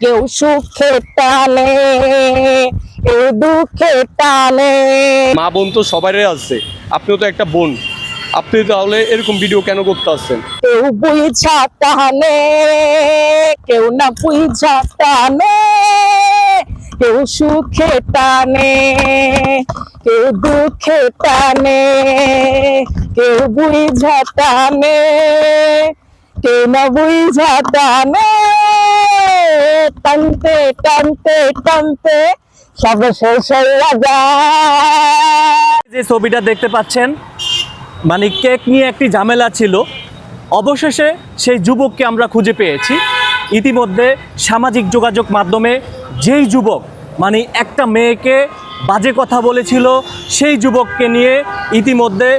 কেউ সুখে টানে কেউ দুঃখে টানে মা বোন তো সবারই আছে আপনিও তো একটা বোন আপনি তাহলে এরকম ভিডিও কেন করতে আসছেন কেউ বুঝা টানে কেউ না বুঝা টানে কেউ সুখে টানে কেউ দুঃখে টানে কেউ বুঝা টানে কেউ না বুঝা টানে টানতে টানতে টানতে সব শেষ হয়ে যায় যে ছবিটা দেখতে পাচ্ছেন মানে কেক নিয়ে একটি ঝামেলা ছিল। অবশেষে সেই যুবককে আমরা খুঁজে পেয়েছি। ইতিমধ্যে সামাজিক যোগাযোগ মাধ্যমে যেই যুবক মানে একটা মেয়েকে বাজে কথা বলেছিল, সেই যুবককে নিয়ে ইতিমধ্যে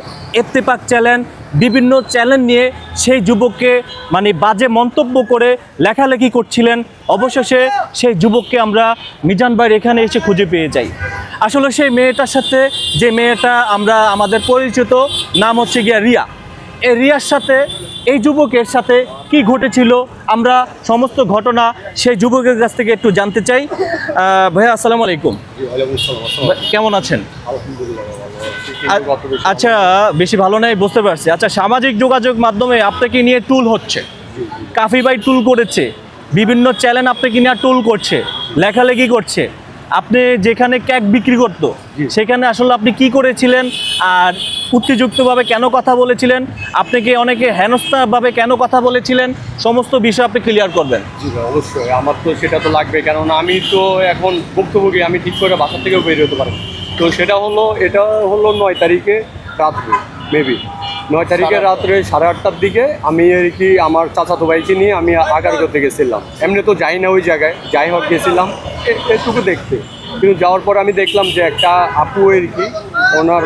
এত্তেপাক চ্যানেল বিভিন্ন চ্যানেল নিয়ে সেই যুবককে মানে বাজে মন্তব্য করে লেখালেখি করছিলেন। অবশেষে সেই যুবককে আমরা মিজান ভাইয়ের এখানে এসে খুঁজে পেয়ে যাই। আসলে সেই মেয়েটার সাথে যে মেয়েটা আমরা আমাদের পরিচিত নাম হচ্ছে গিয়া রিয়া। এই রিয়ার সাথে এই যুবকের সাথে কি ঘটেছিল আমরা সমস্ত ঘটনা সেই যুবকের কাছ থেকে একটু জানতে চাই। ভাইয়া আসসালামু আলাইকুম। কেমন আছেন? আচ্ছা বেশি ভালো নাই বুঝতে পারছি। আচ্ছা সামাজিক যোগাযোগ মাধ্যমে আপনাকে নিয়ে টুল হচ্ছে? কাফি ভাই টুল করেছে। বিভিন্ন চ্যানেল আপনাকে নিয়ে টুল করছে? লেখালেখি করছে। আপনি যেখানে কেক বিক্রি করতো সেখানে আসলে আপনি কি করেছিলেন? আর উত্তেযুক্তভাবে কেন কথা বলেছিলেন? আপনাকে অনেকে হেনস্থাভাবে কেন কথা বলেছিলেন? সমস্ত বিষয় আপনি ক্লিয়ার করবেন। জি অবশ্যই। আমার তো সেটা তো লাগবে কেননা আমি তো এখন ভুক্তভোগী আমি ঠিক করে বাসা থেকেও বেরিয়ে হতে পারি তো সেটা হলো এটা হলো নয় তারিখে রাত্রে মেবি নয় তারিখে রাত্রে সাড়ে আটটার দিকে আমি আর কি আমার চাচাতো ভাইকে নিয়ে আমি আগার করতে গেছিলাম। এমনি তো যাই না ওই জায়গায় যাই হোক গেছিলাম এটুকু দেখতে। কিন্তু যাওয়ার পর আমি দেখলাম যে একটা আপু আর কি ওনার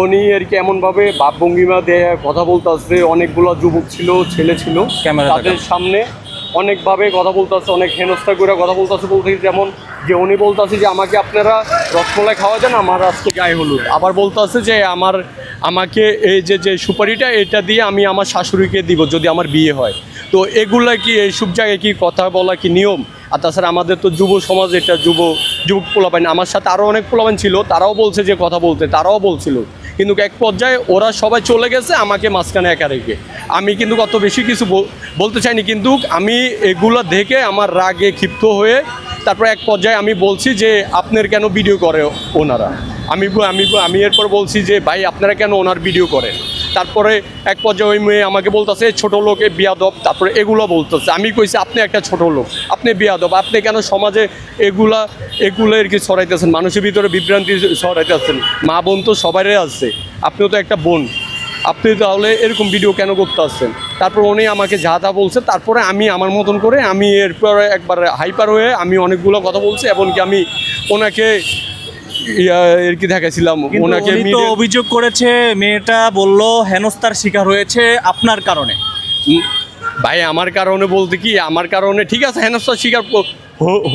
উনি আর কি এমনভাবে ভাব ভঙ্গিমা দিয়ে কথা বলতে আসছে অনেকগুলো যুবক ছিল ছেলে ছিল। ক্যামেরা তাদের সামনে অনেকভাবে কথা বলতেছে অনেক হেনস্থা করে কথা বলতেছে বলতে যেমন যে উনি বলতেছে যে আমাকে আপনারা রসমলাই খাওয়া দেন আমার আজকে গায়ে হলুদ। আবার বলতেছে যে আমার, আমাকে এই যে যে সুপারিটা, এটা দিয়ে আমি আমার শাশুড়িকে দিব যদি আমার বিয়ে হয়। তো এগুলা কি, এইসব জায়গায় কি কথা বলা কি নিয়ম? আর তাছাড়া আমাদের তো যুব সমাজ, এটা যুব, যুবক পোলাপাইন। আমার সাথে আরও অনেক পোলাপাইন ছিল, তারাও বলছে যে কথা বলতে, তারাও বলছিল। কিন্তু এক পর্যায়ে ওরা সবাই চলে গেছে, আমাকে মাঝখানে একা রেখে। আমি কিন্তু অত বেশি কিছু বলতে চাইনি, কিন্তু আমি এগুলো দেখে আমার রাগে ক্ষিপ্ত হয়ে তারপর এক পর্যায়ে আমি বলছি যে, আপনার কেন ভিডিও করে ওনারা? আমি আমি আমি এরপর বলছি যে, ভাই, আপনারা কেন ওনার ভিডিও করেন? তারপরে এক পর্যায়ে ওই মেয়ে আমাকে বলতেছে, ছোট লোক বিয়াদব। তারপরে এগুলো বলতেছে। আমি কইছি, আপনি একটা ছোট লোক, আপনি বিয়াদব। আপনি কেন সমাজে এগুলা, এগুলো আর কি ছড়াইতেছেন? মানুষের ভিতরে বিভ্রান্তি ছড়াইতেছেন? মা বোন তো সবারই আছে। আপনিও তো একটা বোন। আপনি তাহলে এরকম ভিডিও কেন করতে আসছেন তারপর উনি আমাকে যা যা বলছে তারপরে আমি আমার মতন করে আমি এরপরে একবার হাইপার হয়ে আমি অনেকগুলো কথা বলছি এমনকি আমি ওনাকে এর কি দেখাছিলাম ওনাকে অভিযোগ করেছে মেয়েটা বলল হেনস্তার শিকার হয়েছে আপনার কারণে। ভাই, আমার কারণে বলতে কি, আমার কারণে ঠিক আছে হেনস্থার শিকার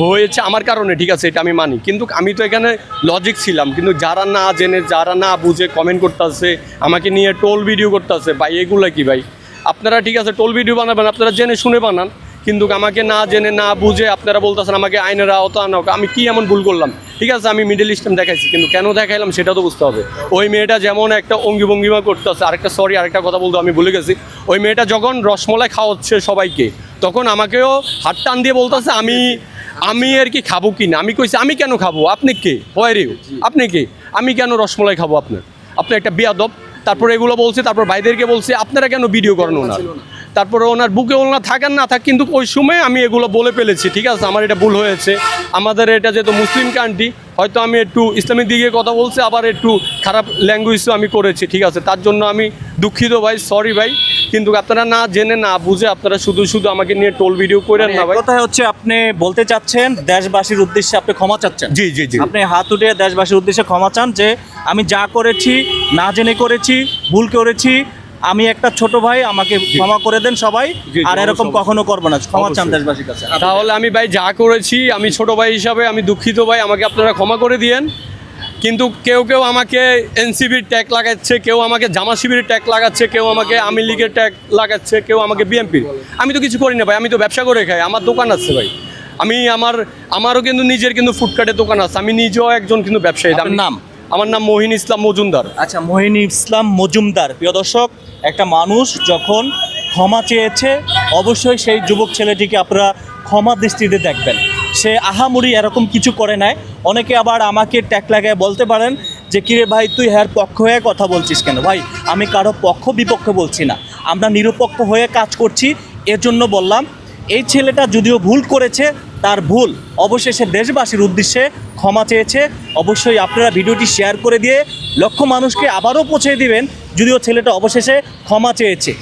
হয়েছে আমার কারণে, ঠিক আছে, এটা আমি মানি। কিন্তু আমি তো এখানে লজিক ছিলাম, কিন্তু যারা না জেনে, যারা না বুঝে কমেন্ট করতেছে, আমাকে নিয়ে টোল ভিডিও করতেছে, ভাই, এগুলো কি ভাই? আপনারা ঠিক আছে টোল ভিডিও বানাবেন, আপনারা জেনে শুনে বানান। কিন্তু আমাকে না জেনে, না বুঝে আপনারা বলতেছেন আমাকে আইনের আওতা আনা। আমি কি এমন ভুল করলাম? ঠিক আছে, আমি মিডল ইস্টার্ন দেখাইছি, কিন্তু কেন দেখাইলাম সেটা তো বুঝতে হবে। ওই মেয়েটা যেমন একটা অঙ্গি ভঙ্গিমা করতেছে, আরেকটা সরি আরেকটা কথা বলতে আমি ভুলে গেছি। ওই মেয়েটা যখন রসমলাই খাওয়াচ্ছে সবাইকে, তখন আমাকেও হাত টান দিয়ে বলতেছে, আমি আমি আর কি খাব কি না? আমি কইছি, আমি কেন খাব? আপনি কে? হয় রে আপনি কে? আমি কেন রসমলাই খাব আপনার? আপনি একটা বিয়াদব। তারপর এগুলো বলছে, তারপর ভাইদেরকে বলছে, আপনারা কেন ভিডিও করেন ওনার? তারপরে ওনার বুকে ওনার থাকেন না থাক কিন্তু ওই সময় আমি এগুলো বলে ফেলেছি ঠিক আছে? আমার এটা ভুল হয়েছে। আমাদের এটা যেহেতু মুসলিম কান্ট্রি হয়তো আমি একটু ইসলামিক দিকে কথা বলছি আবার একটু খারাপ ল্যাঙ্গুয়েজও আমি করেছি ঠিক আছে? তার জন্য আমি দুঃখিত ভাই সরি ভাই কিন্তু আপনারা না জেনে না বুঝে আপনারা শুধু শুধু আমাকে নিয়ে টোল ভিডিও করেন না ভাই। কথা হচ্ছে আপনি বলতে চাচ্ছেন দেশবাসীর উদ্দেশ্যে আপনি ক্ষমা চাচ্ছেন। জি জি জি। আপনি হাত উঠে দেশবাসীর উদ্দেশ্যে ক্ষমা চান যে আমি যা করেছি না জেনে করেছি ভুল করেছি আমি একটা ছোট ভাই আমাকে ক্ষমা করে দেন সবাই। আর এরকম। কখনো করব না ক্ষমা চান দেশবাসীর কাছে। তাহলে আমি ভাই যা করেছি আমি ছোট ভাই হিসাবে আমি দুঃখিত ভাই আমাকে আপনারা ক্ষমা করে দিয়েন। কিন্তু কেউ কেউ আমাকে এনসিবির ট্যাগ লাগাচ্ছে কেউ আমাকে জামা শিবিরের ট্যাগ লাগাচ্ছে কেউ আমাকে আওয়ামী লীগের ট্যাগ লাগাচ্ছে কেউ আমাকে বিএনপির। আমি তো কিছু করি না ভাই আমি তো ব্যবসা করে খাই আমার দোকান আছে ভাই। আমি আমার আমারও কিন্তু নিজের কিন্তু ফুডকার্টের দোকান আছে আমি নিজেও একজন কিন্তু ব্যবসায়ী। নাম? আমার নাম মহিন ইসলাম মজুমদার। আচ্ছা মহিনী ইসলাম মজুমদার। প্রিয় দর্শক, একটা মানুষ যখন ক্ষমা চেয়েছে, অবশ্যই সেই যুবক ছেলেটিকে আপনারা ক্ষমা দৃষ্টিতে দেখবেন। সে আহামরি এরকম কিছু করে নাই। অনেকে আবার আমাকে ট্যাক লাগায় বলতে পারেন যে, কিরে ভাই, তুই হ্যার পক্ষ হয়ে কথা বলছিস কেন? ভাই, আমি কারও পক্ষ বিপক্ষ বলছি না। আমরা নিরপেক্ষ হয়ে কাজ করছি। এর জন্য বললাম, এই ছেলেটা যদিও ভুল করেছে তার ভুল। অবশেষে দেশবাসীর উদ্দেশ্যে ক্ষমা চেয়েছে। অবশ্যই আপনারা ভিডিওটি শেয়ার করে দিয়ে লক্ষ মানুষকে আবারও পৌঁছে দিবেন, যদিও ছেলেটা অবশেষে ক্ষমা চেয়েছে।